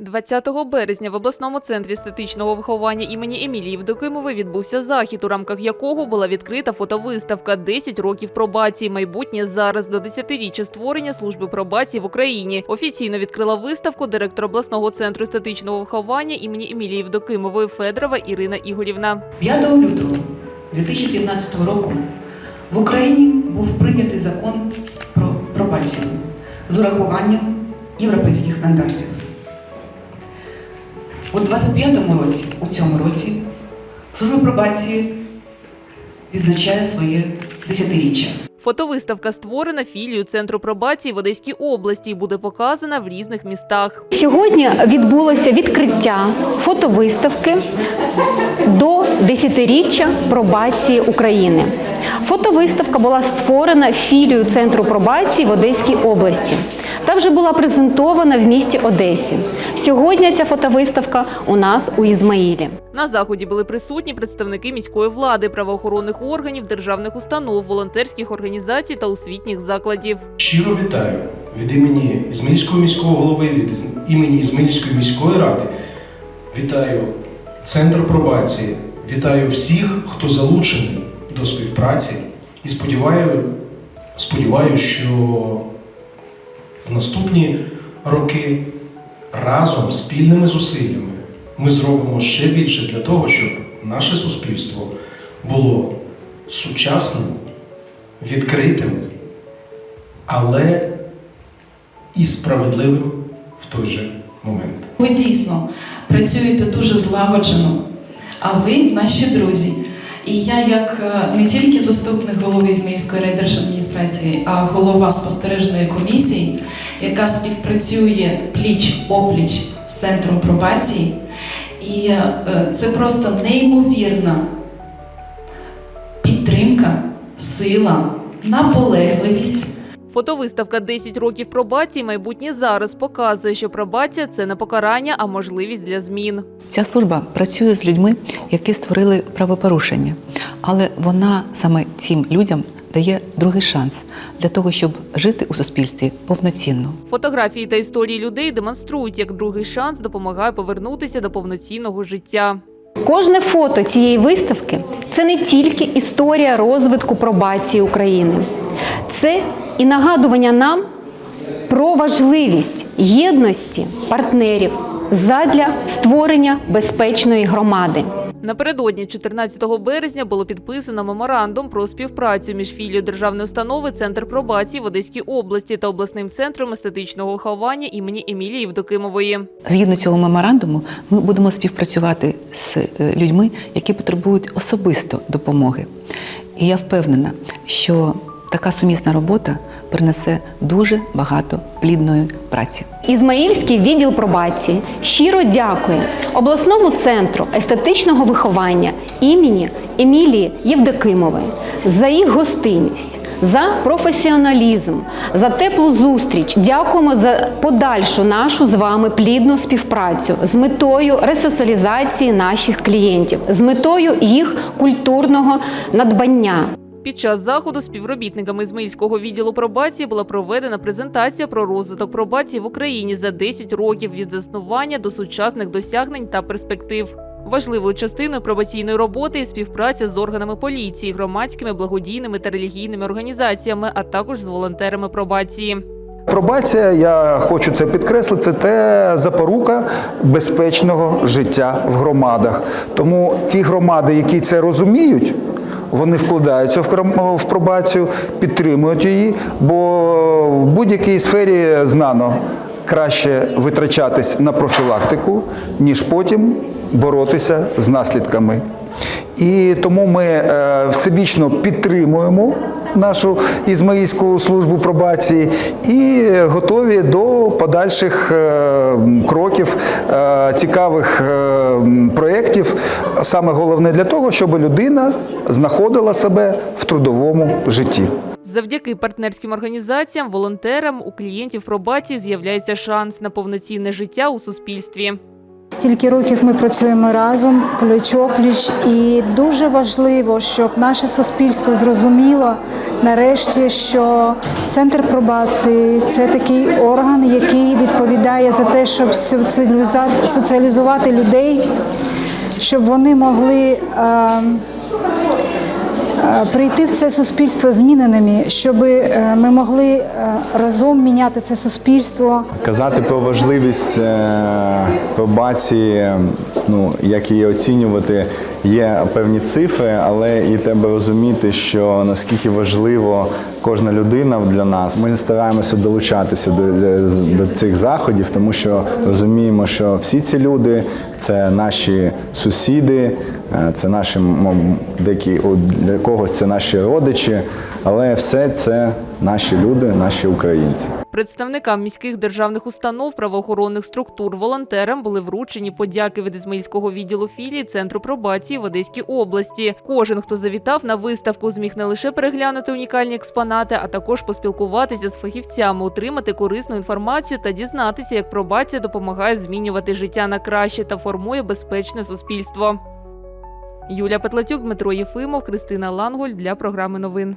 20 березня в обласному центрі естетичного виховання імені Емілії Євдокимової відбувся захід, у рамках якого була відкрита фотовиставка «10 років пробації. Майбутнє зараз до 10-річчя створення служби пробації в Україні. Офіційно відкрила виставку директор обласного центру естетичного виховання імені Емілії Євдокимової Федорова Ірина Ігорівна. 5 лютого 2015 року в Україні був прийнятий закон про пробацію з урахуванням європейських стандартів. У 25-му році, у цьому році, служба пробації відзначає своє десятиріччя. Фотовиставка створена філією центру пробації в Одеській області і буде показана в різних містах. Сьогодні відбулося відкриття фотовиставки до 10-річчя пробації України. Фотовиставка була створена філією Центру пробації в Одеській області та вже була презентована в місті Одесі. Сьогодні ця фотовиставка у нас у Ізмаїлі. На заході були присутні представники міської влади, правоохоронних органів, державних установ, волонтерських організацій та освітніх закладів. Щиро вітаю від імені Ізмаїльського міського голови, від імені Ізмаїльської міської ради. Вітаю Центр пробації, вітаю всіх, хто залучений до співпраці і сподіваю, сподіваюся, що в наступні роки разом спільними зусиллями ми зробимо ще більше для того, щоб наше суспільство було сучасним, відкритим, але і справедливим в той же момент. Ви дійсно працюєте дуже злагоджено, а ви наші друзі. І я, як е, не тільки заступник голови Ізмаїльської райдержадміністрації, а голова спостережної комісії, яка співпрацює пліч опліч з центром пробації, і е, це просто неймовірна підтримка, сила, наполегливість. Фотовиставка «10 років пробації. Майбутнє зараз показує, що пробація це не покарання, а можливість для змін. Ця служба працює з людьми, які створили правопорушення, але вона саме цим людям дає другий шанс для того, щоб жити у суспільстві повноцінно. Фотографії та історії людей демонструють, як другий шанс допомагає повернутися до повноцінного життя. Кожне фото цієї виставки це не тільки історія розвитку пробації України, це і нагадування нам про важливість єдності партнерів задля створення безпечної громади. Напередодні 14 березня було підписано меморандум про співпрацю між філією державної установи Центр пробації в Одеській області та обласним центром естетичного виховання імені Емілії Вдокимової. Згідно цього меморандуму, ми будемо співпрацювати з е, людьми, які потребують особисто допомоги. І я впевнена, що така сумісна робота принесе дуже багато плідної праці. Ізмаїльський відділ пробації щиро дякує обласному центру естетичного виховання імені Емілії Євдокимової за їх гостинність, за професіоналізм, за теплу зустріч. Дякуємо за подальшу нашу з вами плідну співпрацю з метою ресоціалізації наших клієнтів, з метою їх культурного надбання. Під час заходу співробітниками Ізмаїльського відділу пробації була проведена презентація про розвиток пробації в Україні за 10 років від заснування до сучасних досягнень та перспектив. Важливою частиною пробаційної роботи є співпраця з органами поліції, громадськими, благодійними та релігійними організаціями, а також з волонтерами пробації. Пробація, я хочу це підкреслити, це те запорука безпечного життя в громадах. Тому ті громади, які це розуміють, вони вкладаються в пробацію, підтримують її, бо в будь-якій сфері знано краще витрачатись на профілактику, ніж потім боротися з наслідками. І тому ми е, всебічно підтримуємо нашу Ізмаїльську службу пробації і готові до подальших е, кроків, е, цікавих проєктів. Саме головне для того, щоб людина знаходила себе в трудовому житті. Завдяки партнерським організаціям, волонтерам у клієнтів пробації з'являється шанс на повноцінне життя у суспільстві. Стільки років ми працюємо разом, пліч-опліч, і дуже важливо, щоб наше суспільство зрозуміло нарешті, що центр пробації це такий орган, який відповідає за те, щоб соціалізувати людей, щоб вони могли. е, Прийти в це суспільство зміненими, щоб ми могли е, разом міняти це суспільство, Казати про важливість е, пробації, ну як її оцінювати, є певні цифри, але і треба розуміти, що наскільки важливо кожна людина для нас. Ми стараємося долучатися до, до цих заходів, тому що розуміємо, що всі ці люди це наші сусіди, е, це наші деякі для когось це наші родичі, але все це наші люди, наші українці. Представникам міських державних установ, правоохоронних структур, волонтерам були вручені подяки від Ізмаїльського відділу філії Центру пробації в Одеській області. Кожен, хто завітав на виставку, зміг не лише переглянути унікальні експонати, а також поспілкуватися з фахівцями, отримати корисну інформацію та дізнатися, як пробація допомагає змінювати життя на краще та формує безпечне суспільство. Юлія Петлатюк, Дмитро Єфимов, Христина Лангуль для програми новин.